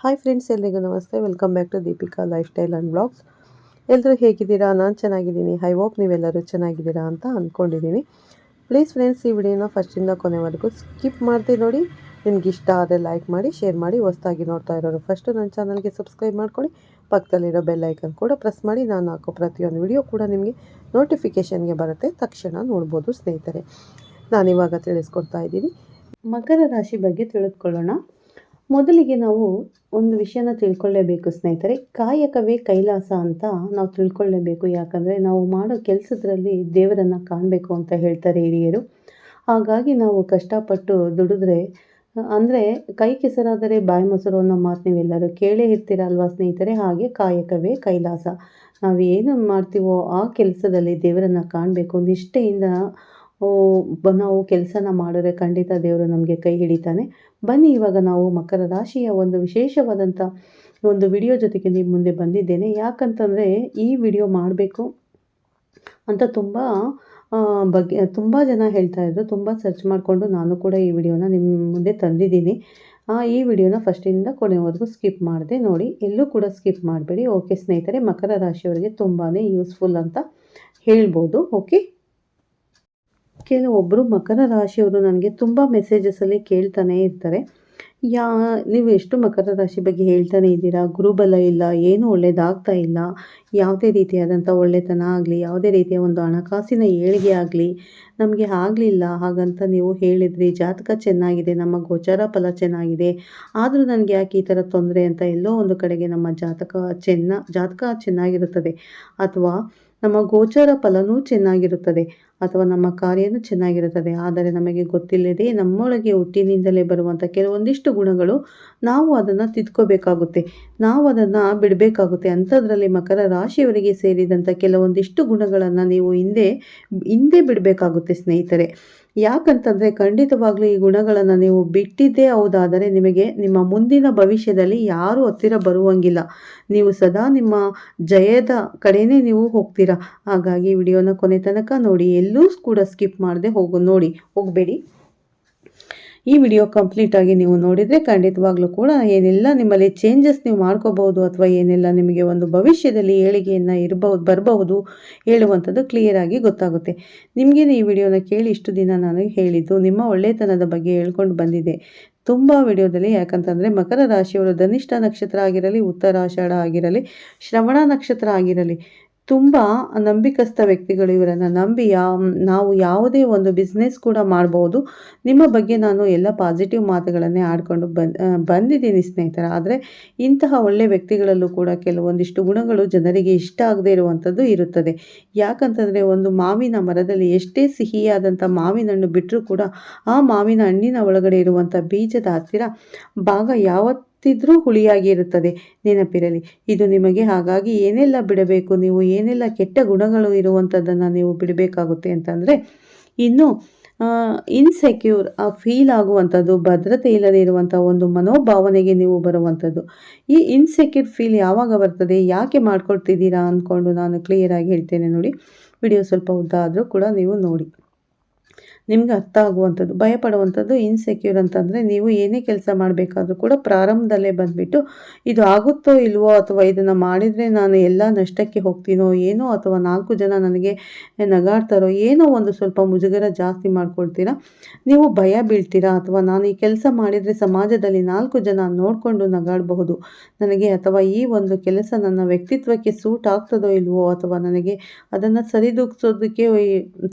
Hi friends ಎಲ್ರಿಗೂ ನಮಸ್ತೆ. Welcome back to Deepika life style and blogs ಎಲ್ಲರೂ ಹೇಗಿದ್ದೀರಾ? ನಾನು ಚೆನ್ನಾಗಿದ್ದೀನಿ. ಐ ಹೋಪ್ ನೀವೆಲ್ಲರೂ ಚೆನ್ನಾಗಿದ್ದೀರಾ ಅಂತ ಅಂದ್ಕೊಂಡಿದ್ದೀನಿ ಪ್ಲೀಸ್ ಫ್ರೆಂಡ್ಸ್ ಈ ವಿಡಿಯೋನ ಫಸ್ಟಿಂದ ಕೊನೆವರೆಗೂ ಸ್ಕಿಪ್ ಮಾಡಿದೆ ನೋಡಿ. ನಿಮ್ಗೆ ಇಷ್ಟ ಆದರೆ ಲೈಕ್ ಮಾಡಿ ಶೇರ್ ಮಾಡಿ, ಹೊಸ್ದಾಗಿ ನೋಡ್ತಾ ಇರೋರು ಫಸ್ಟು ನನ್ನ ಚಾನಲ್ಗೆ ಸಬ್ಸ್ಕ್ರೈಬ್ ಮಾಡ್ಕೊಳ್ಳಿ. ಪಕ್ಕದಲ್ಲಿರೋ ಬೆಲ್ ಐಕನ್ ಕೂಡ ಪ್ರೆಸ್ ಮಾಡಿ. ನಾನು ಹಾಕೋ ಪ್ರತಿಯೊಂದು ವಿಡಿಯೋ ಕೂಡ ನಿಮಗೆ ನೋಟಿಫಿಕೇಷನ್ಗೆ ಬರುತ್ತೆ. ತಕ್ಷಣ ನೋಡ್ಬೋದು ಸ್ನೇಹಿತರೆ. ನಾನಿವಾಗ ತಿಳಿಸ್ಕೊಡ್ತಾ ಇದ್ದೀನಿ. ಮಕರ ರಾಶಿ ಬಗ್ಗೆ ತಿಳಿದುಕೊಳ್ಳೋಣ. ಮೊದಲಿಗೆ ನಾವು ಒಂದು ವಿಷಯನ ತಿಳ್ಕೊಳ್ಳೇಬೇಕು ಸ್ನೇಹಿತರೆ. ಕಾಯಕವೇ ಕೈಲಾಸ ಅಂತ ನಾವು ತಿಳ್ಕೊಳ್ಳೇಬೇಕು. ಯಾಕಂದರೆ ನಾವು ಮಾಡೋ ಕೆಲಸದಲ್ಲಿ ದೇವರನ್ನು ಕಾಣಬೇಕು ಅಂತ ಹೇಳ್ತಾರೆ ಹಿರಿಯರು. ಹಾಗಾಗಿ ನಾವು ಕಷ್ಟಪಟ್ಟು ದುಡಿದ್ರೆ, ಅಂದರೆ ಕೈ ಕೆಸರಾದರೆ ಬಾಯಿ ಮೊಸರು ಅನ್ನೋ ಮಾತು ನೀವೆಲ್ಲರೂ ಕೇಳೇ ಇರ್ತೀರ ಅಲ್ವಾ ಸ್ನೇಹಿತರೆ? ಹಾಗೆ ಕಾಯಕವೇ ಕೈಲಾಸ. ನಾವು ಏನು ಮಾಡ್ತೀವೋ ಆ ಕೆಲಸದಲ್ಲಿ ದೇವರನ್ನು ಕಾಣಬೇಕು ನಿಷ್ಠೆಯಿಂದ ನಾವು ಕೆಲಸನ ಮಾಡಿದ್ರೆ ಖಂಡಿತ ದೇವರು ನಮಗೆ ಕೈ ಹಿಡಿತಾನೆ. ಬನ್ನಿ, ಇವಾಗ ನಾವು ಮಕರ ರಾಶಿಯ ಒಂದು ವಿಶೇಷವಾದಂಥ ಒಂದು ವಿಡಿಯೋ ಜೊತೆಗೆ ನಿಮ್ಮ ಮುಂದೆ ಬಂದಿದ್ದೇನೆ. ಯಾಕಂತಂದರೆ ಈ ವಿಡಿಯೋ ಮಾಡಬೇಕು ಅಂತ ತುಂಬ ಬಗ್ಗೆ, ತುಂಬ ಜನ ಹೇಳ್ತಾ ಇದ್ರು. ತುಂಬ ಸರ್ಚ್ ಮಾಡಿಕೊಂಡು ನಾನು ಕೂಡ ಈ ವಿಡಿಯೋನ ನಿಮ್ಮ ಮುಂದೆ ತಂದಿದ್ದೀನಿ. ಈ ವಿಡಿಯೋನ ಫಸ್ಟಿಂದ ಕೊನೆವರೆಗೂ ಸ್ಕಿಪ್ ಮಾಡಿದೆ ನೋಡಿ. ಎಲ್ಲೂ ಕೂಡ ಸ್ಕಿಪ್ ಮಾಡಬೇಡಿ. ಓಕೆ, ಸ್ನೇಹಿತರೆ, ಮಕರ ರಾಶಿಯವರಿಗೆ ತುಂಬಾ ಯೂಸ್ಫುಲ್ ಅಂತ ಹೇಳ್ಬೋದು. ಓಕೆ? ಕೆಲವೊಬ್ಬರು ಮಕರ ರಾಶಿಯವರು ನನಗೆ ತುಂಬ ಮೆಸೇಜಸಲ್ಲಿ ಕೇಳ್ತಾನೇ ಇರ್ತಾರೆ. ಯಾ, ನೀವು ಎಷ್ಟು ಮಕರ ರಾಶಿ ಬಗ್ಗೆ ಹೇಳ್ತಾನೆ ಇದ್ದೀರಾ? ಗುರುಬಲ ಇಲ್ಲ, ಏನೂ ಒಳ್ಳೇದಾಗ್ತಾ ಇಲ್ಲ, ಯಾವುದೇ ರೀತಿಯಾದಂಥ ಒಳ್ಳೆತನ ಆಗಲಿ, ಯಾವುದೇ ರೀತಿಯ ಒಂದು ಹಣಕಾಸಿನ ಏಳಿಗೆ ಆಗಲಿ, ನಮಗೆ ಆಗಲಿಲ್ಲ ಹಾಗಂತ ನೀವು ಹೇಳಿದ್ರಿ. ಜಾತಕ ಚೆನ್ನಾಗಿದೆ, ನಮ್ಮ ಗೋಚಾರ ಫಲ ಚೆನ್ನಾಗಿದೆ. ಆದರೂ ನನಗೆ ಯಾಕೆ ಈ ಥರ ತೊಂದರೆ ಅಂತ ಎಲ್ಲೋ ಒಂದು ಕಡೆಗೆ ನಮ್ಮ ಜಾತಕ ಚೆನ್ನ, ಜಾತಕ ಚೆನ್ನಾಗಿರುತ್ತದೆ. ಅಥವಾ ನಮ್ಮ ಗೋಚಾರ ಫಲನೂ ಚೆನ್ನಾಗಿರುತ್ತದೆ ಅಥವಾ ನಮ್ಮ ಕಾರ್ಯನೂ ಚೆನ್ನಾಗಿರುತ್ತದೆ. ಆದರೆ ನಮಗೆ ಗೊತ್ತಿಲ್ಲದೆ ನಮ್ಮೊಳಗೆ ಹುಟ್ಟಿನಿಂದಲೇ ಬರುವಂಥ ಕೆಲವೊಂದಿಷ್ಟು ಗುಣಗಳು ನಾವು ಅದನ್ನು ತಿದ್ಕೋಬೇಕಾಗುತ್ತೆ. ನಾವು ಅದನ್ನು ಬಿಡಬೇಕಾಗುತ್ತೆ. ಅಂಥದ್ರಲ್ಲಿ ಮಕರ ರಾಶಿಯವರಿಗೆ ಸೇರಿದಂಥ ಕೆಲವೊಂದಿಷ್ಟು ಗುಣಗಳನ್ನು ನೀವು ಹಿಂದೆ ಹಿಂದೆ ಬಿಡಬೇಕಾಗುತ್ತೆ ಸ್ನೇಹಿತರೆ. ಯಾಕಂತಂದರೆ ಖಂಡಿತವಾಗ್ಲೂ ಈ ಗುಣಗಳನ್ನು ನೀವು ಬಿಟ್ಟಿದ್ದೇ ಹೌದಾದರೆ ನಿಮಗೆ ನಿಮ್ಮ ಮುಂದಿನ ಭವಿಷ್ಯದಲ್ಲಿ ಯಾರೂ ಹತ್ತಿರ ಬರುವಂಗಿಲ್ಲ. ನೀವು ಸದಾ ನಿಮ್ಮ ಜಯದ ಕಡೆನೇ ನೀವು ಹೋಗ್ತೀರಾ. ಹಾಗಾಗಿ ವಿಡಿಯೋನ ಕೊನೆ ತನಕ ನೋಡಿ, ಎಲ್ಲೂ ಕೂಡ ಸ್ಕಿಪ್ ಮಾಡದೆ ಹೋಗು, ನೋಡಿ, ಹೋಗಬೇಡಿ. ಈ ವಿಡಿಯೋ ಕಂಪ್ಲೀಟಾಗಿ ನೀವು ನೋಡಿದರೆ ಖಂಡಿತವಾಗ್ಲೂ ಕೂಡ ಏನೆಲ್ಲ ನಿಮ್ಮಲ್ಲಿ ಚೇಂಜಸ್ ನೀವು ಮಾಡ್ಕೋಬಹುದು ಅಥವಾ ಏನೆಲ್ಲ ನಿಮಗೆ ಒಂದು ಭವಿಷ್ಯದಲ್ಲಿ ಏಳಿಗೆಯನ್ನು ಇರಬಹುದು, ಬರಬಹುದು ಹೇಳುವಂಥದ್ದು ಕ್ಲಿಯರಾಗಿ ಗೊತ್ತಾಗುತ್ತೆ. ನಿಮಗೇನು ಈ ವಿಡಿಯೋನ ಕೇಳಿ ಇಷ್ಟು ದಿನ ನಾನು ಹೇಳಿದ್ದು ನಿಮ್ಮ ಒಳ್ಳೆತನದ ಬಗ್ಗೆ ಹೇಳ್ಕೊಂಡು ಬಂದಿದೆ ತುಂಬ ವಿಡಿಯೋದಲ್ಲಿ ಯಾಕಂತಂದರೆ ಮಕರ ರಾಶಿಯವರು ಧನಿಷ್ಠ ನಕ್ಷತ್ರ ಆಗಿರಲಿ, ಉತ್ತರಾಷಾಢ ಆಗಿರಲಿ, ಶ್ರವಣ ನಕ್ಷತ್ರ ಆಗಿರಲಿ ತುಂಬ ನಂಬಿಕಸ್ಥ ವ್ಯಕ್ತಿಗಳು ಇವರನ್ನು ನಂಬಿ ಯಾ ನಾವು ಯಾವುದೇ ಒಂದು ಬಿಸ್ನೆಸ್ ಕೂಡ ಮಾಡ್ಬೋದು. ನಿಮ್ಮ ಬಗ್ಗೆ ನಾನು ಎಲ್ಲ ಪಾಸಿಟಿವ್ ಮಾತುಗಳನ್ನೇ ಆಡ್ಕೊಂಡು ಬಂದ್ ಬಂದಿದ್ದೀನಿ ಸ್ನೇಹಿತರ. ಆದರೆ ಇಂತಹ ಒಳ್ಳೆಯ ವ್ಯಕ್ತಿಗಳಲ್ಲೂ ಕೂಡ ಕೆಲವೊಂದಿಷ್ಟು ಗುಣಗಳು ಜನರಿಗೆ ಇಷ್ಟ ಆಗದೇ ಇರುವಂಥದ್ದು ಇರುತ್ತದೆ. ಯಾಕಂತಂದರೆ ಒಂದು ಮಾವಿನ ಮರದಲ್ಲಿ ಎಷ್ಟೇ ಸಿಹಿಯಾದಂಥ ಮಾವಿನ ಹಣ್ಣು ಬಿಟ್ಟರೂ ಕೂಡ ಆ ಮಾವಿನ ಹಣ್ಣಿನ ಒಳಗಡೆ ಇರುವಂಥ ಬೀಜದ ಹತ್ತಿರ ಭಾಗ ಯಾವತ್ತಿದ್ರೂ ಹುಳಿಯಾಗಿ ಇರುತ್ತದೆ. ನೆನಪಿರಲಿ, ಇದು ನಿಮಗೆ ಹಾಗಾಗಿ ಏನೆಲ್ಲ ಬಿಡಬೇಕು? ನೀವು ಏನೆಲ್ಲ ಕೆಟ್ಟ ಗುಣಗಳು ಇರುವಂಥದ್ದನ್ನು ನೀವು ಬಿಡಬೇಕಾಗುತ್ತೆ ಅಂತಂದರೆ, ಇನ್ನು ಇನ್ಸೆಕ್ಯೂರ್ ಆ ಫೀಲ್ ಆಗುವಂಥದ್ದು, ಭದ್ರತೆ ಇಲ್ಲದೆ ಇರುವಂಥ ಒಂದು ಮನೋಭಾವನೆಗೆ ನೀವು ಬರುವಂಥದ್ದು. ಈ ಇನ್ಸೆಕ್ಯೂರ್ ಫೀಲ್ ಯಾವಾಗ ಬರ್ತದೆ? ಯಾಕೆ ಮಾಡ್ಕೊಳ್ತಿದ್ದೀರಾ ಅಂದ್ಕೊಂಡು ನಾನು ಕ್ಲಿಯರಾಗಿ ಹೇಳ್ತೇನೆ ನೋಡಿ. ವಿಡಿಯೋ ಸ್ವಲ್ಪ ಉದ್ದ ಆದರೂ ಕೂಡ ನೀವು ನೋಡಿ. ನಿಮ್ಗೆ ಅರ್ಥ ಆಗುವಂಥದ್ದು, ಭಯಪಡುವಂಥದ್ದು ಇನ್ಸೆಕ್ಯೂರ್ ಅಂತಂದರೆ ನೀವು ಏನೇ ಕೆಲಸ ಮಾಡಬೇಕಾದ್ರೂ ಕೂಡ ಪ್ರಾರಂಭದಲ್ಲೇ ಬಂದುಬಿಟ್ಟು ಇದು ಆಗುತ್ತೋ ಇಲ್ವೋ ಅಥವಾ ಇದನ್ನು ಮಾಡಿದರೆ ನಾನು ಎಲ್ಲ ನಷ್ಟಕ್ಕೆ ಹೋಗ್ತೀನೋ ಏನೋ ಅಥವಾ ನಾಲ್ಕು ಜನ ನನಗೆ ನಗಾಡ್ತಾರೋ ಏನೋ ಒಂದು ಸ್ವಲ್ಪ ಮುಜುಗರ ಜಾಸ್ತಿ ಮಾಡ್ಕೊಳ್ತೀರಾ? ನೀವು ಭಯ ಬೀಳ್ತೀರಾ? ಅಥವಾ ನಾನು ಈ ಕೆಲಸ ಮಾಡಿದರೆ ಸಮಾಜದಲ್ಲಿ ನಾಲ್ಕು ಜನ ನೋಡಿಕೊಂಡು ನಗಾಡಬಹುದು? ನನಗೆ ಅಥವಾ ಈ ಒಂದು ಕೆಲಸ ನನ್ನ ವ್ಯಕ್ತಿತ್ವಕ್ಕೆ ಸೂಟ್ ಆಗ್ತದೋ ಇಲ್ವೋ ಅಥವಾ ನನಗೆ ಅದನ್ನು ಸರಿದೂಗಿಸೋದಕ್ಕೆ,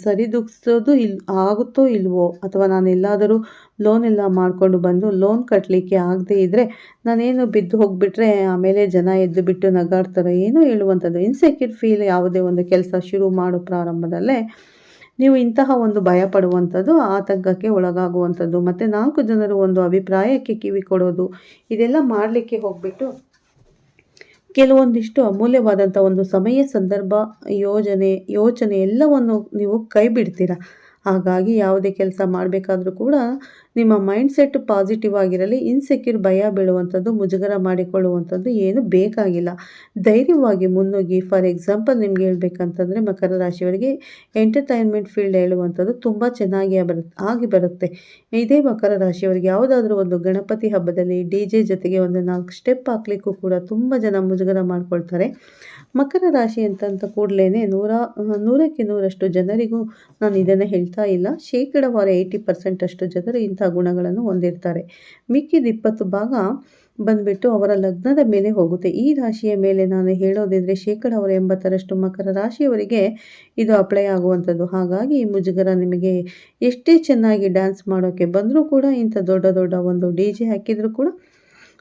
ಸರಿದೂಗಿಸೋದು ಇಲ್ ಆಗುತ್ತೋ ಇಲ್ವೋ, ಅಥವಾ ನಾನು ಎಲ್ಲಾದರೂ ಲೋನ್ ಎಲ್ಲ ಮಾಡಿಕೊಂಡು ಬಂದು ಲೋನ್ ಕಟ್ಟಲಿಕ್ಕೆ ಆಗದೇ ಇದ್ದರೆ ನಾನೇನು ಬಿದ್ದು ಹೋಗಿಬಿಟ್ರೆ ಆಮೇಲೆ ಜನ ಎದ್ದು ಬಿಟ್ಟು ನಗಾಡ್ತಾರೋ, ಏನೋ ಹೇಳುವಂಥದ್ದು. ಇನ್ಸೆಕ್ಯೂರ್ ಫೀಲ್ ಯಾವುದೇ ಒಂದು ಕೆಲಸ ಶುರು ಮಾಡೋ ಪ್ರಾರಂಭದಲ್ಲೇ ನೀವು ಇಂತಹ ಒಂದು ಭಯ ಪಡುವಂಥದ್ದು ಆತಂಕಕ್ಕೆ ಒಳಗಾಗುವಂಥದ್ದು. ಮತ್ತು ನಾಲ್ಕು ಜನರು ಒಂದು ಅಭಿಪ್ರಾಯಕ್ಕೆ ಕಿವಿ ಕೊಡೋದು, ಇದೆಲ್ಲ ಮಾಡಲಿಕ್ಕೆ ಹೋಗ್ಬಿಟ್ಟು ಕೆಲವೊಂದಿಷ್ಟು ಅಮೂಲ್ಯವಾದಂಥ ಒಂದು ಸಮಯ, ಸಂದರ್ಭ, ಯೋಜನೆ, ಯೋಚನೆ ಎಲ್ಲವನ್ನು ನೀವು ಕೈ ಬಿಡ್ತೀರ? ಹಾಗಾಗಿ ಯಾವುದೇ ಕೆಲಸ ಮಾಡಬೇಕಾದ್ರೂ ಕೂಡ ನಿಮ್ಮ ಮೈಂಡ್ ಸೆಟ್ ಪಾಸಿಟಿವ್ ಆಗಿರಲಿ ಇನ್ಸೆಕ್ಯೂರ್ ಭಯ ಬೀಳುವಂಥದ್ದು, ಮುಜುಗರ ಮಾಡಿಕೊಳ್ಳುವಂಥದ್ದು ಏನು ಬೇಕಾಗಿಲ್ಲ. ಧೈರ್ಯವಾಗಿ ಮುನ್ನುಗ್ಗಿ ಫಾರ್ ಎಕ್ಸಾಂಪಲ್ ನಿಮ್ಗೆ ಹೇಳ್ಬೇಕಂತಂದರೆ ಮಕರ ರಾಶಿಯವರಿಗೆ ಎಂಟರ್ಟೈನ್ಮೆಂಟ್ ಫೀಲ್ಡ್ ಹೇಳುವಂಥದ್ದು ತುಂಬ ಚೆನ್ನಾಗಿ ಬರುತ್ತೆ ಆಗಿ ಬರುತ್ತೆ. ಇದೇ ಮಕರ ರಾಶಿಯವರಿಗೆ ಯಾವುದಾದ್ರೂ ಒಂದು ಗಣಪತಿ ಹಬ್ಬದಲ್ಲಿ ಡಿ ಜೆ ಜೊತೆಗೆ ಒಂದು ನಾಲ್ಕು ಸ್ಟೆಪ್ ಹಾಕ್ಲಿಕ್ಕೂ ಕೂಡ ತುಂಬ ಜನ ಮುಜುಗರ ಮಾಡ್ಕೊಳ್ತಾರೆ. ಮಕರ ರಾಶಿ ಅಂತಂತ ಕೂಡಲೇ ನೂರ, ನೂರಕ್ಕೆ ನೂರಷ್ಟು ಜನರಿಗೂ ನಾನು ಇದನ್ನು ಹೇಳ್ತಾ ಇಲ್ಲ. ಶೇಕಡವಾರ ಏಯ್ಟಿ ಪರ್ಸೆಂಟಷ್ಟು ಜನರು ಇಂಥ ಗುಣಗಳನ್ನು ಹೊಂದಿರ್ತಾರೆ. ಮಿಕ್ಕಿದ ಇಪ್ಪತ್ತು ಭಾಗ ಬಂದ್ಬಿಟ್ಟು ಅವರ ಲಗ್ನದ ಮೇಲೆ ಹೋಗುತ್ತೆ. ಈ ರಾಶಿಯ ಮೇಲೆ ನಾನು ಹೇಳೋದಿದ್ರೆ ಅವರ ಎಂಬತ್ತರಷ್ಟು ಮಕರ ರಾಶಿಯವರಿಗೆ ಇದು ಅಪ್ಲೈ ಆಗುವಂಥದ್ದು. ಹಾಗಾಗಿ ಈ ಮುಜುಗರ ನಿಮಗೆ ಎಷ್ಟೇ ಚೆನ್ನಾಗಿ ಡ್ಯಾನ್ಸ್ ಮಾಡೋಕ್ಕೆ ಬಂದರೂ ಕೂಡ ಇಂಥ ದೊಡ್ಡ ದೊಡ್ಡ ಒಂದು ಡಿ ಜೆ ಹಾಕಿದರೂ ಕೂಡ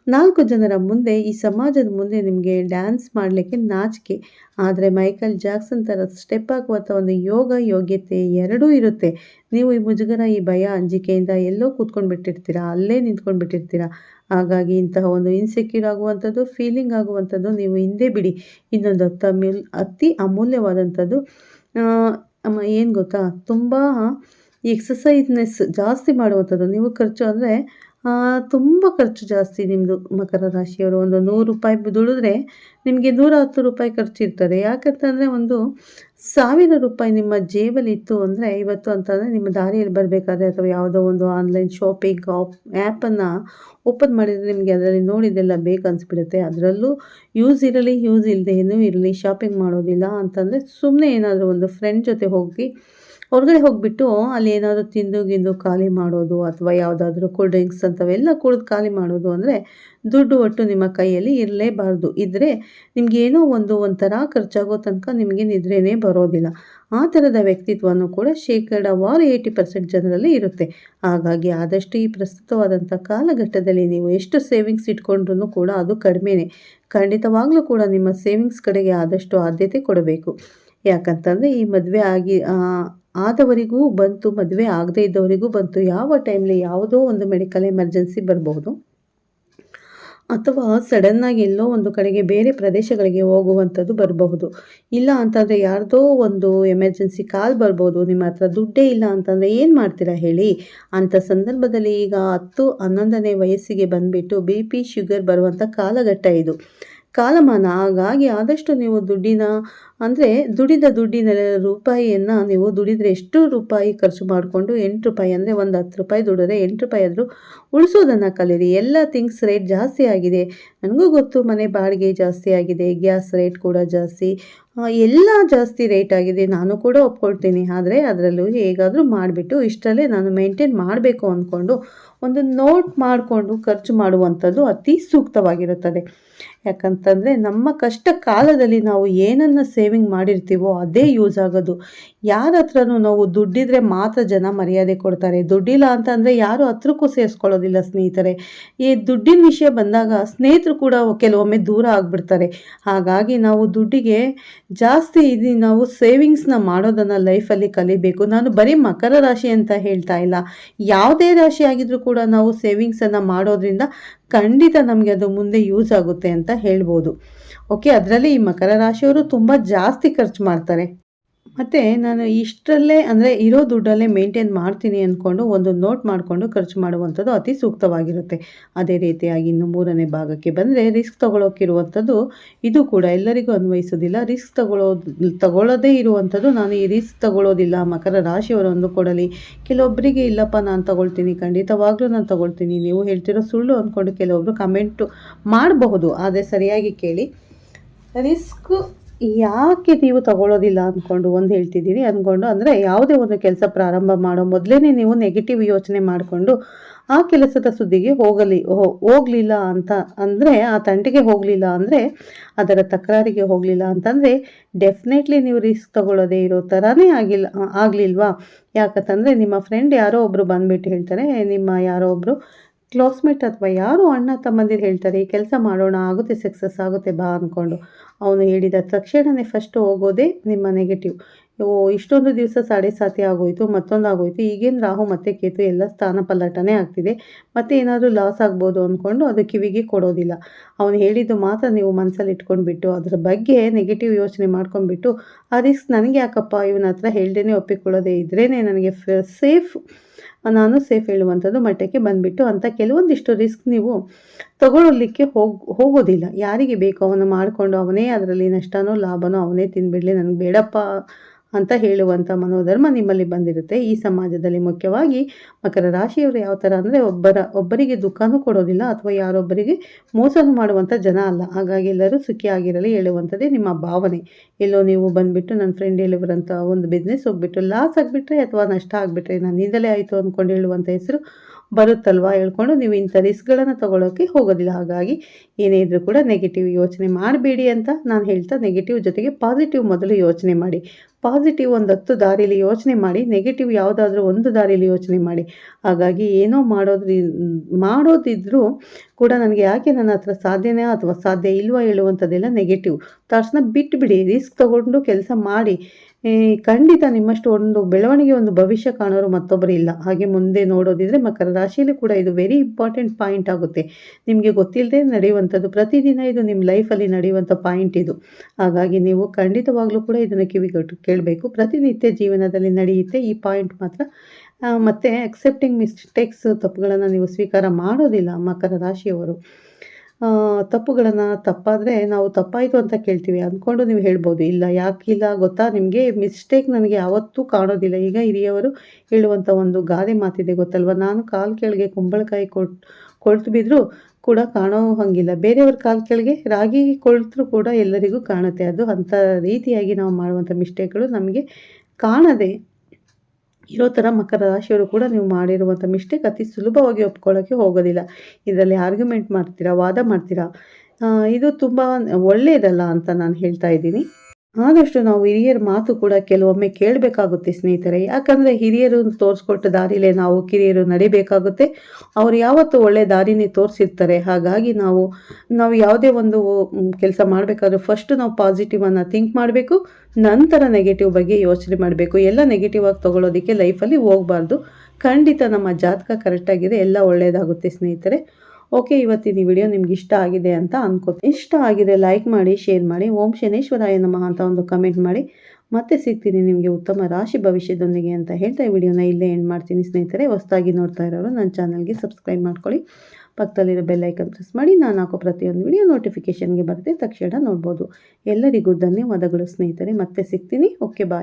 ನಾಲ್ಕು ಜನರ ಮುಂದೆ, ಈ ಸಮಾಜದ ಮುಂದೆ ನಿಮಗೆ ಡ್ಯಾನ್ಸ್ ಮಾಡಲಿಕ್ಕೆ ನಾಚಿಕೆ. ಆದರೆ ಮೈಕಲ್ ಜಾಕ್ಸನ್ ಥರ ಸ್ಟೆಪ್ ಹಾಕುವಂಥ ಒಂದು ಯೋಗ ಯೋಗ್ಯತೆ ಎರಡೂ ಇರುತ್ತೆ. ನೀವು ಈ ಮುಜುಗರ, ಈ ಭಯ ಅಂಜಿಕೆಯಿಂದ ಎಲ್ಲೋ ಕೂತ್ಕೊಂಡು ಬಿಟ್ಟಿರ್ತೀರಾ ಅಲ್ಲೇ ನಿಂತ್ಕೊಂಡು ಬಿಟ್ಟಿರ್ತೀರಾ ಹಾಗಾಗಿ ಇಂತಹ ಒಂದು ಇನ್ಸೆಕ್ಯೂರ್ ಆಗುವಂಥದ್ದು ಫೀಲಿಂಗ್ ಆಗುವಂಥದ್ದು ನೀವು ಹಿಂದೆ ಬಿಡಿ. ಇನ್ನೊಂದು ತಮಿಲ್ ಅತಿ ಅಮೂಲ್ಯವಾದಂಥದ್ದು ಏನು ಗೊತ್ತಾ? ತುಂಬ ಎಕ್ಸಸೈಸ್ನೆಸ್ ಜಾಸ್ತಿ ಮಾಡುವಂಥದ್ದು. ನೀವು ಖರ್ಚು ಅಂದರೆ ತುಂಬ ಖರ್ಚು ಜಾಸ್ತಿ ನಿಮ್ಮದು ಮಕರ ರಾಶಿಯವರು. ಒಂದು ನೂರು ರೂಪಾಯಿ ದುಡಿದ್ರೆ ನಿಮಗೆ ನೂರ ಹತ್ತು ರೂಪಾಯಿ ಖರ್ಚಿರ್ತದೆ. ಯಾಕಂತಂದರೆ ಒಂದು ಸಾವಿರ ರೂಪಾಯಿ ನಿಮ್ಮ ಜೇಬಲ್ಲಿ ಇತ್ತು ಅಂದರೆ ಇವತ್ತು ಅಂತಂದರೆ ನಿಮ್ಮ ದಾರಿಯಲ್ಲಿ ಬರಬೇಕಾದ್ರೆ ಅಥವಾ ಯಾವುದೋ ಒಂದು ಆನ್ಲೈನ್ ಶಾಪಿಂಗ್ ಆಪ್ ಆ್ಯಪನ್ನು ಓಪನ್ ಮಾಡಿದರೆ ನಿಮಗೆ ಅದರಲ್ಲಿ ನೋಡಿದ್ದೆಲ್ಲ ಬೇಕು ಅನಿಸ್ಬಿಡುತ್ತೆ. ಅದರಲ್ಲೂ ಯೂಸ್ ಇರಲಿ ಯೂಸ್ ಇಲ್ಲದೇನೂ ಇರಲಿ ಶಾಪಿಂಗ್ ಮಾಡೋದಿಲ್ಲ ಅಂತಂದರೆ ಸುಮ್ಮನೆ ಏನಾದರೂ ಒಂದು ಫ್ರೆಂಡ್ ಜೊತೆ ಹೋಗಿ ಹೊರಗಡೆ ಹೋಗಿಬಿಟ್ಟು ಅಲ್ಲಿ ಏನಾದರೂ ತಿಂದು ಗಿಂದು ಖಾಲಿ ಮಾಡೋದು ಅಥವಾ ಯಾವುದಾದ್ರೂ ಕೂಲ್ ಡ್ರಿಂಕ್ಸ್ ಅಂಥವೆಲ್ಲ ಕುಡಿದು ಖಾಲಿ ಮಾಡೋದು ಅಂದರೆ ದುಡ್ಡು ಒಟ್ಟು ನಿಮ್ಮ ಕೈಯಲ್ಲಿ ಇರಲೇಬಾರ್ದು. ಇದ್ದರೆ ನಿಮಗೇನೋ ಒಂದು ಒಂಥರ ಖರ್ಚಾಗೋ ತನಕ ನಿಮಗೆ ನಿದ್ರೆನೇ ಬರೋದಿಲ್ಲ. ಆ ಥರದ ವ್ಯಕ್ತಿತ್ವನೂ ಕೂಡ ಶೇಕಡವಾರು ಏಯ್ಟಿ ಪರ್ಸೆಂಟ್ ಜನರಲ್ಲಿ ಇರುತ್ತೆ. ಹಾಗಾಗಿ ಆದಷ್ಟು ಈ ಪ್ರಸ್ತುತವಾದಂಥ ಕಾಲಘಟ್ಟದಲ್ಲಿ ನೀವು ಎಷ್ಟು ಸೇವಿಂಗ್ಸ್ ಇಟ್ಕೊಂಡ್ರೂ ಕೂಡ ಅದು ಕಡಿಮೆನೇ. ಖಂಡಿತವಾಗ್ಲೂ ಕೂಡ ನಿಮ್ಮ ಸೇವಿಂಗ್ಸ್ ಕಡೆಗೆ ಆದಷ್ಟು ಆದ್ಯತೆ ಕೊಡಬೇಕು. ಯಾಕಂತಂದರೆ ಈ ಮದುವೆ ಆಗಿ ಆದವರಿಗೂ ಬಂತು, ಮದುವೆ ಆಗದೇ ಇದ್ದವರಿಗೂ ಬಂತು, ಯಾವ ಟೈಮಲ್ಲಿ ಯಾವುದೋ ಒಂದು ಮೆಡಿಕಲ್ ಎಮರ್ಜೆನ್ಸಿ ಬರಬಹುದು? ಅಥವಾ ಸಡನ್ನಾಗಿ ಎಲ್ಲೋ ಒಂದು ಕಡೆಗೆ ಬೇರೆ ಪ್ರದೇಶಗಳಿಗೆ ಹೋಗುವಂಥದ್ದು ಬರಬಹುದು. ಇಲ್ಲ ಅಂತಂದರೆ ಯಾರ್ದೋ ಒಂದು ಎಮರ್ಜೆನ್ಸಿ ಕಾಲ್ ಬರ್ಬೋದು, ನಿಮ್ಮ ಹತ್ರ ದುಡ್ಡೇ ಇಲ್ಲ ಅಂತಂದರೆ ಏನು ಮಾಡ್ತೀರಾ ಹೇಳಿ? ಅಂಥ ಸಂದರ್ಭದಲ್ಲಿ ಈಗ ಹತ್ತು ಹನ್ನೊಂದನೇ ವಯಸ್ಸಿಗೆ ಬಂದುಬಿಟ್ಟು ಬಿ ಪಿ ಶುಗರ್ ಬರುವಂಥ ಕಾಲಘಟ್ಟ ಇದು. ಕಾಲಮಾನ. ಹಾಗಾಗಿ ಆದಷ್ಟು ನೀವು ದುಡ್ಡಿನ, ಅಂದರೆ ದುಡಿದ ದುಡ್ಡಿನ ರೂಪಾಯಿಯನ್ನು ನೀವು ದುಡಿದರೆ ಎಷ್ಟು ರೂಪಾಯಿ ಖರ್ಚು ಮಾಡಿಕೊಂಡು ಎಂಟು ರೂಪಾಯಿ ಅಂದರೆ ಒಂದು ಹತ್ತು ರೂಪಾಯಿ ದುಡಿದ್ರೆ ಎಂಟು ರೂಪಾಯಿ ಆದರೂ ಉಳಿಸೋದನ್ನು ಕಲೀರಿ. ಎಲ್ಲ ಥಿಂಗ್ಸ್ ರೇಟ್ ಜಾಸ್ತಿ ಆಗಿದೆ. ನನಗೂ ಗೊತ್ತು ಮನೆ ಬಾಡಿಗೆ ಜಾಸ್ತಿ ಆಗಿದೆ, ಗ್ಯಾಸ್ ರೇಟ್ ಕೂಡ ಜಾಸ್ತಿ. ಎಲ್ಲ ಜಾಸ್ತಿ ರೇಟ್ ಆಗಿದೆ. ನಾನು ಕೂಡ ಒಪ್ಕೊಳ್ತೀನಿ. ಆದರೆ ಅದರಲ್ಲೂ ಹೇಗಾದರೂ ಮಾಡಿಬಿಟ್ಟು ಇಷ್ಟರಲ್ಲೇ ನಾನು ಮೇಂಟೈನ್ ಮಾಡಬೇಕು ಅಂದ್ಕೊಂಡು ಒಂದು ನೋಟ್ ಮಾಡಿಕೊಂಡು ಖರ್ಚು ಮಾಡುವಂಥದ್ದು ಅತಿ ಸೂಕ್ತವಾಗಿರುತ್ತದೆ. ಯಾಕಂತಂದರೆ ನಮ್ಮ ಕಷ್ಟ ಕಾಲದಲ್ಲಿ ನಾವು ಏನನ್ನು ಸೇವಿಂಗ್ ಮಾಡಿರ್ತೀವೋ ಅದೇ ಯೂಸ್ ಆಗೋದು. ಯಾರ ಹತ್ರನೂ ನಾವು ದುಡ್ಡಿದ್ರೆ ಮಾತ್ರ ಜನ ಮರ್ಯಾದೆ ಕೊಡ್ತಾರೆ. ದುಡ್ಡಿಲ್ಲ ಅಂತಂದರೆ ಯಾರು ಹತ್ರಕ್ಕೂ ಸೇರಿಸ್ಕೊಳ್ಳೋದಿಲ್ಲ ಸ್ನೇಹಿತರೆ. ಈ ದುಡ್ಡಿನ ವಿಷಯ ಬಂದಾಗ ಸ್ನೇಹಿತರು ಕೂಡ ಕೆಲವೊಮ್ಮೆ ದೂರ ಆಗಿಬಿಡ್ತಾರೆ. ಹಾಗಾಗಿ ನಾವು ದುಡ್ಡಿಗೆ ಜಾಸ್ತಿ ಇದು ನಾವು ಸೇವಿಂಗ್ಸ್ನ ಮಾಡೋದನ್ನು ಲೈಫಲ್ಲಿ ಕಲಿಬೇಕು. ನಾನು ಬರೀ ಮಕರ ರಾಶಿ ಅಂತ ಹೇಳ್ತಾ ಇಲ್ಲ. ಯಾವುದೇ ರಾಶಿ ಆಗಿದ್ರೂ ಕೂಡ ನಾವು ಸೇವಿಂಗ್ಸನ್ನು ಮಾಡೋದ್ರಿಂದ ಖಂಡಿತ ನಮಗೆ ಅದು ಮುಂದೆ ಯೂಸ್ ಆಗುತ್ತೆ ಅಂತ ಹೇಳ್ಬೋದು. ಓಕೆ ಅದರಲ್ಲಿ ಈ ಮಕರ ರಾಶಿಯವರು ತುಂಬ ಜಾಸ್ತಿ ಖರ್ಚು ಮಾಡ್ತಾರೆ. ಮತ್ತು ನಾನು ಇಷ್ಟರಲ್ಲೇ, ಅಂದರೆ ಇರೋ ದುಡ್ಡಲ್ಲೇ ಮೇಂಟೈನ್ ಮಾಡ್ತೀನಿ ಅಂದ್ಕೊಂಡು ಒಂದು ನೋಟ್ ಮಾಡಿಕೊಂಡು ಖರ್ಚು ಮಾಡುವಂಥದ್ದು ಅತಿ ಸೂಕ್ತವಾಗಿರುತ್ತೆ. ಅದೇ ರೀತಿಯಾಗಿ ಇನ್ನು ಮೂರನೇ ಭಾಗಕ್ಕೆ ಬಂದರೆ ರಿಸ್ಕ್ ತೊಗೊಳೋಕ್ಕಿರುವಂಥದ್ದು ಇದು ಕೂಡ ಎಲ್ಲರಿಗೂ ಅನ್ವಯಿಸೋದಿಲ್ಲ ರಿಸ್ಕ್ ತಗೊಳ್ಳೋದು ತಗೊಳ್ಳೋದೇ ಇರುವಂಥದ್ದು ನಾನು ಈ ರಿಸ್ಕ್ ತಗೊಳ್ಳೋದಿಲ್ಲ. ಮಕರ ರಾಶಿಯವರೊಂದು ಅಂದುಕೊಡಲಿ ಕೆಲವೊಬ್ಬರಿಗೆ ಇಲ್ಲಪ್ಪ, ನಾನು ತಗೊಳ್ತೀನಿ. ಖಂಡಿತವಾಗ್ಲೂ ನಾನು ತಗೊಳ್ತೀನಿ. ನೀವು ಹೇಳ್ತಿರೋ ಸುಳ್ಳು ಅಂದ್ಕೊಂಡು ಕೆಲವೊಬ್ಬರು ಕಮೆಂಟು ಮಾಡಬಹುದು. ಆದರೆ ಸರಿಯಾಗಿ ಕೇಳಿ. ರಿಸ್ಕ್ ಯಾಕೆ ನೀವು ತಗೊಳ್ಳೋದಿಲ್ಲ ಅಂದ್ಕೊಂಡು ಒಂದು ಹೇಳ್ತಿದ್ದೀರಿ ಅಂದ್ಕೊಂಡು ಅಂದರೆ ಯಾವುದೇ ಒಂದು ಕೆಲಸ ಪ್ರಾರಂಭ ಮಾಡೋ ಮೊದಲೇ ನೀವು ನೆಗೆಟಿವ್ ಯೋಚನೆ ಮಾಡಿಕೊಂಡು ಆ ಕೆಲಸದ ಸುದ್ದಿಗೆ ಹೋಗಲಿ ಹೋಗಲಿಲ್ಲ ಅಂತ ಅಂದರೆ, ಆ ತಂಟೆಗೆ ಹೋಗಲಿಲ್ಲ ಅಂದರೆ, ಅದರ ತಕರಾರಿಗೆ ಹೋಗಲಿಲ್ಲ ಅಂತಂದರೆ ಡೆಫಿನೆಟ್ಲಿ ನೀವು ರಿಸ್ಕ್ ತಗೊಳ್ಳೋದೇ ಇರೋ ಥರನೇ ಆಗಿಲ್ಲ ಆಗಲಿಲ್ವಾ? ಯಾಕಂತಂದರೆ ನಿಮ್ಮ ಫ್ರೆಂಡ್ ಯಾರೋ ಒಬ್ಬರು ಬಂದುಬಿಟ್ಟು ಹೇಳ್ತಾರೆ, ನಿಮ್ಮ ಯಾರೋ ಒಬ್ಬರು ಕ್ಲಾಸ್ಮೇಟ್ ಅಥವಾ ಯಾರು ಅಣ್ಣ ತಮ್ಮಂದಿರು ಹೇಳ್ತಾರೆ, ಈ ಕೆಲಸ ಮಾಡೋಣ, ಆಗುತ್ತೆ ಸಕ್ಸಸ್ ಆಗುತ್ತೆ, ಬಾ ಅಂದ್ಕೊಂಡು ಅವನು ಹೇಳಿದ ತಕ್ಷಣವೇ ಫಸ್ಟ್ ಹೋಗೋದೇ ನಿಮ್ಮ ನೆಗೆಟಿವ್ ಓ, ಇಷ್ಟೊಂದು ದಿವಸ ಸಾಡೆ ಸಾತಿ ಆಗೋಯ್ತು ಮತ್ತೊಂದು ಆಗೋಯ್ತು ಈಗೇನು ರಾಹು ಮತ್ತೆ ಕೇತು, ಎಲ್ಲ ಸ್ಥಾನ ಪಲ್ಲಟನೇ ಆಗ್ತಿದೆ. ಮತ್ತೆ ಏನಾದರೂ ಲಾಸ್ ಆಗ್ಬೋದು ಅಂದ್ಕೊಂಡು ಅದು ಕಿವಿಗೆ ಕೊಡೋದಿಲ್ಲ. ಅವನು ಹೇಳಿದ್ದು ಮಾತ್ರ ನೀವು ಮನಸ್ಸಲ್ಲಿ ಇಟ್ಕೊಂಡ್ಬಿಟ್ಟು, ಅದರ ಬಗ್ಗೆ ನೆಗೆಟಿವ್ ಯೋಚನೆ ಮಾಡ್ಕೊಂಡ್ಬಿಟ್ಟು, ಆ ರಿಸ್ಕ್ ನನಗೆ ಯಾಕಪ್ಪ? ಇವನ ಹತ್ರ ಹೇಳ್ದೇ ಒಪ್ಪಿಕೊಳ್ಳೋದೇ ಇದ್ರೇ ನನಗೆ ಸೇಫ್ ನಾನು ಸೇಫ್ ಹೇಳುವಂಥದ್ದು ಮಟ್ಟಕ್ಕೆ ಬಂದುಬಿಟ್ಟು ಅಂತ ಕೆಲವೊಂದಿಷ್ಟು ರಿಸ್ಕ್ ನೀವು ತಗೊಳ್ಳಲಿಕ್ಕೆ ಹೋಗಿ, ಹೋಗೋದಿಲ್ಲ. ಯಾರಿಗೆ ಬೇಕೋ ಅವನು ಮಾಡಿಕೊಂಡು ಅವನೇ ಅದರಲ್ಲಿ ನಷ್ಟನೋ ಲಾಭನೋ ಅವನೇ ತಿನ್ಬಿಡಲಿ ನನಗೆ ಬೇಡಪ್ಪ ಅಂತ ಹೇಳುವಂಥ ಮನೋಧರ್ಮ ನಿಮ್ಮಲ್ಲಿ ಬಂದಿರುತ್ತೆ. ಈ ಸಮಾಜದಲ್ಲಿ ಮುಖ್ಯವಾಗಿ ಮಕರ ರಾಶಿಯವರು ಯಾವ ಥರ ಅಂದರೆ ಒಬ್ಬರ, ಒಬ್ಬರಿಗೆ ದುಃಖನೂ ಕೊಡೋದಿಲ್ಲ ಅಥವಾ ಯಾರೊಬ್ಬರಿಗೆ ಮೋಸನೂ ಮಾಡುವಂಥ ಜನ ಅಲ್ಲ. ಹಾಗಾಗಿ ಎಲ್ಲರೂ ಸುಖಿಯಾಗಿರಲಿ ಹೇಳುವಂಥದ್ದೇ ನಿಮ್ಮ ಭಾವನೆ. ಎಲ್ಲೋ ನೀವು ಬಂದುಬಿಟ್ಟು ನನ್ನ ಫ್ರೆಂಡ್ ಹೇಳಿಬರಂಥ ಒಂದು ಬಿಸ್ನೆಸ್ ಹೋಗ್ಬಿಟ್ಟು ಲಾಸ್ ಆಗಿಬಿಟ್ರೆ ಅಥವಾ ನಷ್ಟ ಆಗಿಬಿಟ್ರೆ ನನ್ನಿಂದಲೇ ಆಯಿತು ಅಂದ್ಕೊಂಡು ಹೇಳುವಂಥ ಹೆಸರು ಬರುತ್ತಲ್ವಾ ಹೇಳ್ಕೊಂಡು ನೀವು ಇಂಥ ರಿಸ್ಕ್ಗಳನ್ನು ತೊಗೊಳೋಕ್ಕೆ ಹೋಗೋದಿಲ್ಲ. ಹಾಗಾಗಿ ಏನೇ ಇದ್ರೂ ಕೂಡ ನೆಗೆಟಿವ್ ಯೋಚನೆ ಮಾಡಬೇಡಿ ಅಂತ ನಾನು ಹೇಳ್ತಾ ನೆಗೆಟಿವ್ ಜೊತೆಗೆ ಪಾಸಿಟಿವ್ ಮೊದಲು ಯೋಚನೆ ಮಾಡಿ. ಪಾಸಿಟಿವ್ ಒಂದು ಹತ್ತು ದಾರಿಲಿ ಯೋಚನೆ ಮಾಡಿ ನೆಗೆಟಿವ್ ಯಾವುದಾದ್ರೂ ಒಂದು ದಾರಿಲಿ ಯೋಚನೆ ಮಾಡಿ. ಹಾಗಾಗಿ ಏನೋ ಮಾಡೋದ್ರಿ, ಮಾಡೋದಿದ್ರೂ ಕೂಡ ನನಗೆ ಯಾಕೆ ನನ್ನ ಹತ್ರ ಸಾಧ್ಯನೇ ಅಥವಾ ಸಾಧ್ಯ ಇಲ್ವಾ ಹೇಳುವಂಥದ್ದೆಲ್ಲ ನೆಗೆಟಿವ್ ತಕ್ಷಣ ಬಿಟ್ಟುಬಿಡಿ ರಿಸ್ಕ್ ತಗೊಂಡು ಕೆಲಸ ಮಾಡಿ. ಖಂಡಿತ ನಿಮ್ಮಷ್ಟು ಒಂದು ಬೆಳವಣಿಗೆ, ಒಂದು ಭವಿಷ್ಯ ಕಾಣೋರು ಮತ್ತೊಬ್ಬರು ಇಲ್ಲ. ಹಾಗೆ ಮುಂದೆ ನೋಡೋದಿದ್ರೆ ಮಕರ ರಾಶಿಯಲ್ಲಿ ಕೂಡ ಇದು ವೆರಿ ಇಂಪಾರ್ಟೆಂಟ್ ಪಾಯಿಂಟ್ ಆಗುತ್ತೆ. ನಿಮಗೆ ಗೊತ್ತಿಲ್ಲದೆ ನಡೆಯುವಂಥದ್ದು, ಪ್ರತಿದಿನ ಇದು ನಿಮ್ಮ ಲೈಫಲ್ಲಿ ನಡೆಯುವಂಥ ಪಾಯಿಂಟ್ ಇದು. ಹಾಗಾಗಿ ನೀವು ಖಂಡಿತವಾಗ್ಲೂ ಕೂಡ ಇದನ್ನು ಕಿವಿಗೊಟ್ಟು ಕೇಳಬೇಕು. ಪ್ರತಿನಿತ್ಯ ಜೀವನದಲ್ಲಿ ನಡೆಯುತ್ತೆ ಈ ಪಾಯಿಂಟ್ ಮಾತ್ರ. ಮತ್ತು ಅಕ್ಸೆಪ್ಟಿಂಗ್ ಮಿಸ್ಟೇಕ್ಸ್ ತಪ್ಪುಗಳನ್ನು ನೀವು ಸ್ವೀಕಾರ ಮಾಡೋದಿಲ್ಲ ಮಕರ ರಾಶಿಯವರು. ತಪ್ಪುಗಳನ್ನು ತಪ್ಪಾದರೆ ನಾವು ತಪ್ಪಾಯಿತು ಅಂತ ಕೇಳ್ತೀವಿ. ಅಂದ್ಕೊಂಡು ನೀವು ಹೇಳ್ಬೋದು. ಇಲ್ಲ ಯಾಕಿಲ್ಲ ಗೊತ್ತಾ? ನಿಮಗೆ ಮಿಸ್ಟೇಕ್ ನನಗೆ ಯಾವತ್ತೂ ಕಾಣೋದಿಲ್ಲ. ಈಗ ಹಿರಿಯವರು ಹೇಳುವಂಥ ಒಂದು ಗಾದೆ ಮಾತಿದೆ ಗೊತ್ತಲ್ವ? ನಾನು ಕಾಲು ಕೆಳಗೆ ಕುಂಬಳಕಾಯಿ ಕೊಟ್ಟು ಕೊಳ್ತು ಬಿದ್ದರೂ ಕೂಡ ಕಾಣೋ ಹಾಗಿಲ್ಲ. ಬೇರೆಯವ್ರ ಕಾಲು ಕೆಳಗೆ ರಾಗಿ ಕೊಳ್ತರೂ ಕೂಡ ಎಲ್ಲರಿಗೂ ಕಾಣುತ್ತೆ. ಅದು ಅಂಥ ರೀತಿಯಾಗಿ ನಾವು ಮಾಡುವಂಥ ಮಿಸ್ಟೇಕ್ಗಳು ನಮಗೆ ಕಾಣದೆ ಇರೋ ಥರ ಮಕರ ರಾಶಿಯವರು ಕೂಡ ನೀವು ಮಾಡಿರುವಂಥ ಮಿಸ್ಟೇಕ್ ಅತಿ ಸುಲಭವಾಗಿ ಒಪ್ಕೊಳ್ಳೋಕ್ಕೆ ಹೋಗೋದಿಲ್ಲ. ಇದರಲ್ಲಿ ಆರ್ಗ್ಯುಮೆಂಟ್ ಮಾಡ್ತೀರಾ, ವಾದ ಮಾಡ್ತೀರಾ? ಇದು ತುಂಬ ಒಳ್ಳೆಯದಲ್ಲ ಅಂತ ನಾನು ಹೇಳ್ತಾ ಇದ್ದೀನಿ. ಆದಷ್ಟು ನಾವು ಹಿರಿಯರ ಮಾತು ಕೂಡ ಕೆಲವೊಮ್ಮೆ ಕೇಳಬೇಕಾಗುತ್ತೆ ಸ್ನೇಹಿತರೆ. ಯಾಕಂದರೆ ಹಿರಿಯರು ತೋರಿಸ್ಕೊಟ್ಟ ದಾರಿಲೇ ನಾವು ಕಿರಿಯರು ನಡಿಬೇಕಾಗುತ್ತೆ. ಅವ್ರು ಯಾವತ್ತು ಒಳ್ಳೆ ದಾರಿನೇ ತೋರಿಸಿರ್ತಾರೆ. ಹಾಗಾಗಿ ನಾವು ನಾವು ಯಾವುದೇ ಒಂದು ಕೆಲಸ ಮಾಡಬೇಕಾದ್ರೆ ಫಸ್ಟ್ ನಾವು ಪಾಸಿಟಿವನ್ನು ಥಿಂಕ್ ಮಾಡಬೇಕು, ನಂತರ ನೆಗೆಟಿವ್ ಬಗ್ಗೆ ಯೋಚನೆ ಮಾಡಬೇಕು. ಎಲ್ಲ ನೆಗೆಟಿವ್ ಆಗಿ ತೊಗೊಳೋದಕ್ಕೆ ಲೈಫಲ್ಲಿ ಹೋಗಬಾರ್ದು. ಖಂಡಿತ ನಮ್ಮ ಜಾತಕ ಕರೆಕ್ಟಾಗಿದೆ ಎಲ್ಲ ಒಳ್ಳೆಯದಾಗುತ್ತೆ ಸ್ನೇಹಿತರೆ. ಓಕೆ ಇವತ್ತಿನ ಈ ವಿಡಿಯೋ ನಿಮ್ಗೆ ಇಷ್ಟ ಆಗಿದೆ ಅಂತ ಅನ್ಕೋತೀನಿ. ಇಷ್ಟ ಆಗಿದೆ ಲೈಕ್ ಮಾಡಿ, ಶೇರ್ ಮಾಡಿ, ಓಂ ಶನೇಶ್ವರಾಯ ನಮಃ ಅಂತ ಒಂದು ಕಮೆಂಟ್ ಮಾಡಿ. ಮತ್ತೆ ಸಿಗ್ತೀನಿ ನಿಮಗೆ ಉತ್ತಮ ರಾಶಿ ಭವಿಷ್ಯದೊಂದಿಗೆ ಅಂತ ಹೇಳ್ತಾ ಈ ವಿಡಿಯೋನ ಇಲ್ಲೇ ಎಂಡ್ ಮಾಡ್ತೀನಿ. ಸ್ನೇಹಿತರೆ, ಹೊಸದಾಗಿ ನೋಡ್ತಾ ಇರೋರು ನನ್ನ ಚಾನಲ್ಗೆ ಸಬ್ಸ್ಕ್ರೈಬ್ ಮಾಡ್ಕೊಳ್ಳಿ. ಪಕ್ಕದಲ್ಲಿರೋ ಬೆಲ್ಲೈಕನ್ ಪ್ರೆಸ್ ಮಾಡಿ, ನಾನು ಹಾಕೋ ಪ್ರತಿಯೊಂದು ವಿಡಿಯೋ ನೋಟಿಫಿಕೇಷನ್ಗೆ ಬರುತ್ತೆ, ತಕ್ಷಣ ನೋಡ್ಬೋದು. ಎಲ್ಲರಿಗೂ ಧನ್ಯವಾದಗಳು ಸ್ನೇಹಿತರೆ, ಮತ್ತೆ ಸಿಗ್ತೀನಿ. Okay bye